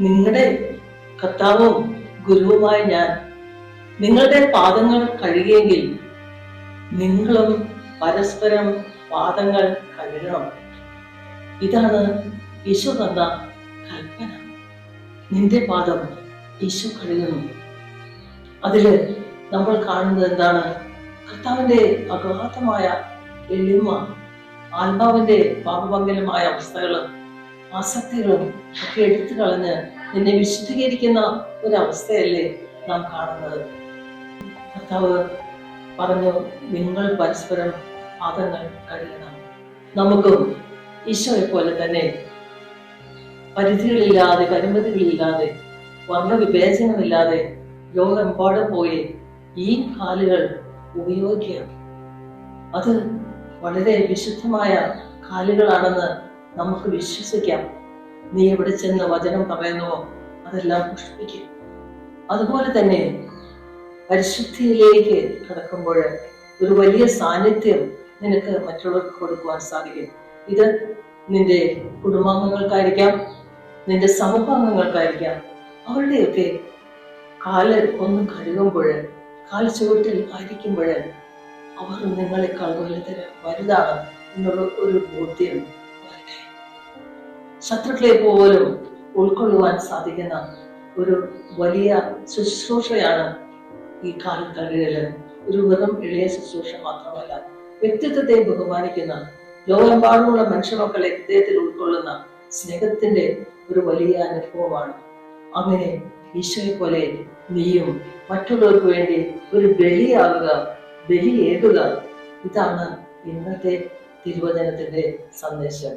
നിങ്ങളുടെ കർത്താവും ഗുരുവുമായ ഞാൻ നിങ്ങളുടെ പാദങ്ങൾ കഴുകിയെങ്കിൽ നിങ്ങളും പരസ്പരം പാദങ്ങൾ കഴുകണം. ഇതാണ് ഈശോ തന്ന കൽപ്പന. നിന്റെ പാദം ഈശോ കഴുകുന്നു അതിൽ നമ്മൾ കാണുന്നത് എന്താണ്? കർത്താവിന്റെ അഗാധമായ എളിമ ആത്മാവിന്റെ പാപമംഗലമായ അവസ്ഥകളും ആസക്തികളും ഒക്കെ എടുത്തു കളഞ്ഞ് എന്നെ വിശുദ്ധീകരിക്കുന്ന ഒരവസ്ഥയല്ലേ നാം കാണുന്നത്? കർത്താവ് പറഞ്ഞു നിങ്ങൾ പരസ്പരം പാദങ്ങൾ കഴിയണം നമുക്കും ഈശോയെ പോലെ തന്നെ പരിധികളില്ലാതെ പരിമിതികളില്ലാതെ വർണവിവേചനമില്ലാതെ ലോകമെമ്പാടും പോയി ഈ കാലുകൾ ഉപയോഗിക്കുക അത് വളരെ വിശുദ്ധമായ കാലുകളാണെന്ന് നമുക്ക് വിശ്വസിക്കാം. നീ എവിടെ ചെന്ന് വചനം പറയുന്നുവോ അതെല്ലാം പുഷ്പിക്കും. അതുപോലെ തന്നെ പരിശുദ്ധിയിലേക്ക് കടക്കുമ്പോൾ ഒരു വലിയ സാന്നിധ്യം നിനക്ക് മറ്റുള്ളവർക്ക് കൊടുക്കുവാൻ സാധിക്കും. ഇത് നിന്റെ കുടുംബാംഗങ്ങൾക്കായിരിക്കാം നിന്റെ സമൂഹാംഗങ്ങൾക്കായിരിക്കാം. അവരുടെയൊക്കെ കാൽ ഒന്ന് കഴുകുമ്പോൾ കാൽ ചുവട്ടിൽ ആയിരിക്കുമ്പോൾ അവർ നിങ്ങളെക്കാൾ വലുതര വലുതാണ് എന്നുള്ള ഒരു ബോധ്യം വരട്ടെ. ശത്രുക്കളെ പോലും ഉൾക്കൊള്ളുവാൻ സാധിക്കുന്ന ഒരു വലിയ ശുശ്രൂഷയാണ് ഈ കഴുകൽ ഒരു വെറും ഇളയ ശുശ്രൂഷ മാത്രമല്ല വ്യക്തിത്വത്തെ ബഹുമാനിക്കുന്ന ലോകമെമ്പാടുമുള്ള മനുഷ്യമക്കളെ ഹൃദയത്തിൽ ഉൾക്കൊള്ളുന്ന സ്നേഹത്തിന്റെ ഒരു വലിയ അനുഭവമാണ്. അങ്ങനെ ഈശോയെ പോലെ നീയും മറ്റുള്ളവർക്ക് വേണ്ടി ഒരു ബലിയാകുക ബലിയേകുക ഇതാണ് ഇന്നത്തെ തിരുവചനത്തിന്റെ സന്ദേശം.